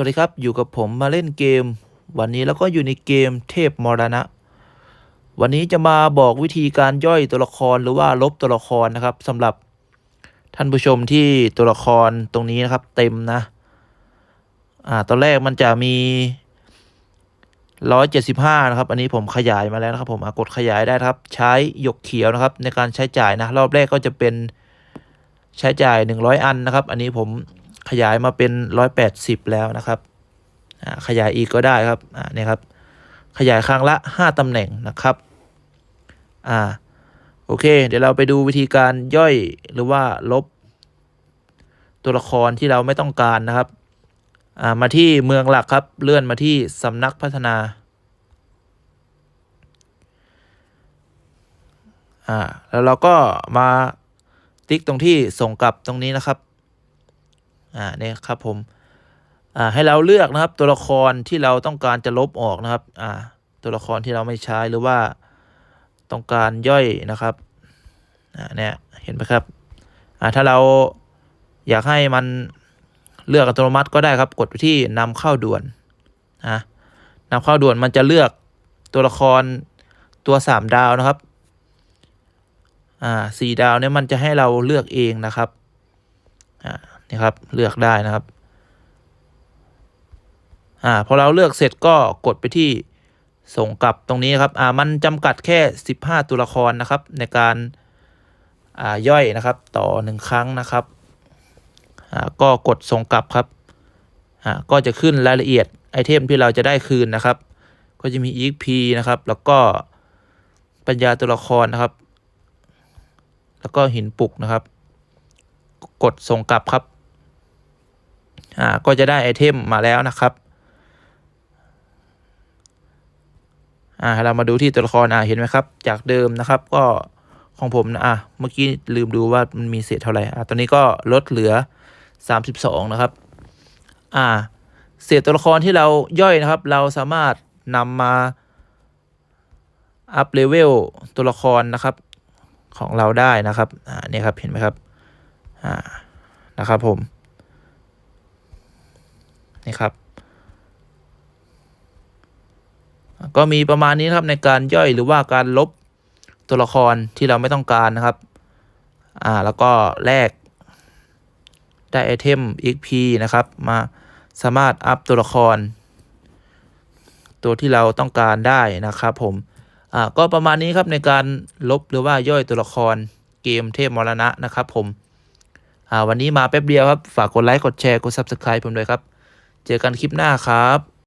วัสดีครับ อยู่กับผมมาเล่นเกม วันนี้แล้วก็อยู่ในเกมเทพมรณะ วันนี้จะมาบอกวิธีการย่อยตัวละครหรือว่าลบตัวละครนะครับสำหรับท่านผู้ชมที่ตัวละครตรงนี้นะครับ เต็มนะอ่าตอนแรกมันจะมีร้อยเจ็ดสิบห้านะครับ อันนี้ผมขยายมาแล้วนะครับ ผมกดขยายได้ครับ ใช้หยกเขียวนะครับ ในการใช้จ่ายนะรอบแรกก็จะเป็นใช้จ่ายหนึ่งร้อยอันนะครับ อันนี้ผม ขยายมาเป็นร้อยแปดสิบแล้วนะครับขยายอีกก็ได้ครับเนี่ยครับ ขยายครั้งละห้าตำแหน่งนะครับอ่าโอเค เดี๋ยวเราไปดูวิธีการย่อยหรือว่าลบ ตัวละครที่เราไม่ต้องการนะครับอ่ามาที่เมืองหลักครับ เลื่อนมาที่สำนักพัฒนาอ่าแล้วเราก็มาติ๊กตรงที่ส่งกลับตรงนี้นะครับ อ่าเนี่ยครับผมอ่าให้เราเลือกนะครับตัวละครที่เราต้องการจะลบออกนะครับอ่าตัวละครที่เราไม่ใช้หรือว่าต้องการย่อยนะครับอ่าเนี่ยเห็นไหมครับอ่าถ้าเราอยากให้มันเลือกอัตโนมัติก็ได้ครับ กดไปที่นำเข้าด่วนนะนำเข้าด่วนมันจะเลือกตัวละครตัวสามดาวนะครับ อ่าสี่ดาวเนี่ยมันจะให้เราเลือกเองนะครับ อ่า นี่ครับ เลือกได้นะครับ อ่าพอเราเลือกเสร็จก็กดไปที่ส่งกลับตรงนี้นะครับ อ่า มันจำกัดแค่สิบห้าตัวละครนะครับ ในการ อ่า ย่อยนะครับ ต่อหนึ่งครั้งนะครับ อ่า ก็กดส่งกลับครับ อ่า ก็จะขึ้นรายละเอียดไอเทมที่เราจะได้คืนนะครับ ก็จะมี EXP นะครับ แล้วก็ปัญญาตัวละครนะครับ แล้วก็หินปลุกนะครับ กดส่งกลับครับ อ่าก็จะได้ไอเทมมาแล้วนะครับอ่าเรามาดูที่ตัวละครอ่าเห็นไหมครับ จากเดิมนะครับ ก็ของผมนะอะเมื่อกี้ลืมดูว่ามันมีเศษเท่าไหร่อ่าตอนนี้ก็ลดเหลือสามสิบสองนะครับ อ่า เศษตัวละครที่เราย่อยนะครับ เราสามารถนำมาอัพเลเวลตัวละครนะครับ ของเราได้นะครับ อ่าเนี่ยครับเห็นไหมครับ อ่านะครับผม นี่ครับ ก็มีประมาณนี้นครับในการย่อยหรือว่าการลบตัวละครที่เราไม่ต้องการนะครับ อ่า แล้วก็แลกได้ไอเทม XP นะครับ มาสามารถอัพตัวละคร ตัวที่เราต้องการได้นะครับผม อ่า ก็ประมาณนี้ครับในการลบหรือว่าย่อยตัวละครเกมเทพมรณะนะครับผม อ่า วันนี้มาแป๊บเดียวครับ ฝากกดไลค์ กดแชร์ กด Subscribe ผมด้วยครับ เจอกันคลิปหน้าครับ